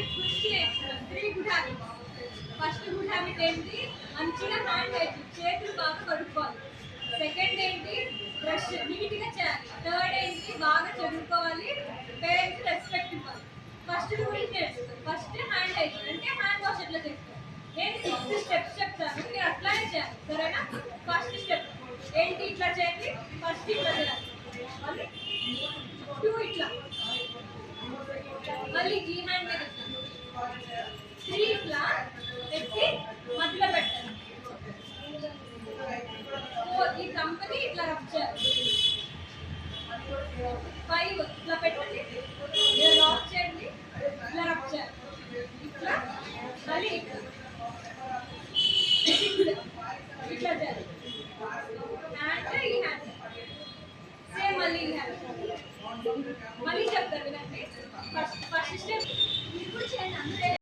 Three good first good habit ఏంటి? మంచిగా hand వేసి చేతులు బాగా కడుక్కోవాలి. సెకండ్ ఏంటి? బ్రష్ నీట్గా చేయాలి. థర్డ్ ఏంటి? బాగా చదువుకోవాలి. పేరెంట్స్ రెస్పెక్ట్ ఇవ్వాలి. ఫస్ట్ గురించి నేర్చుకోవాలి ఫస్ట్ హ్యాండ్ వేసి అంటే హ్యాండ్ వాష్ ఎట్లా చేస్తారు? నేను సిక్స్త్ స్టెప్స్ చెప్తాను మీరు అట్లానే చేయాలి. సరేనా? ఫస్ట్ స్టెప్ ఏంటి ఇట్లా చేయండి? ఫస్ట్ ఇట్లా చేయాలి. మళ్ళీ టూ ఇట్లా. మళ్ళీ ఈ హ్యాండ్ మీద. పెట్టి ఇట్లా రబ్ చేయాలి ఫైవ్ ఇట్లా పెట్టండి. ఇలా లాక్ చేయండి. ఇట్లా రబ్ చేయాలి ఇట్లా మళ్ళీ ఇట్లా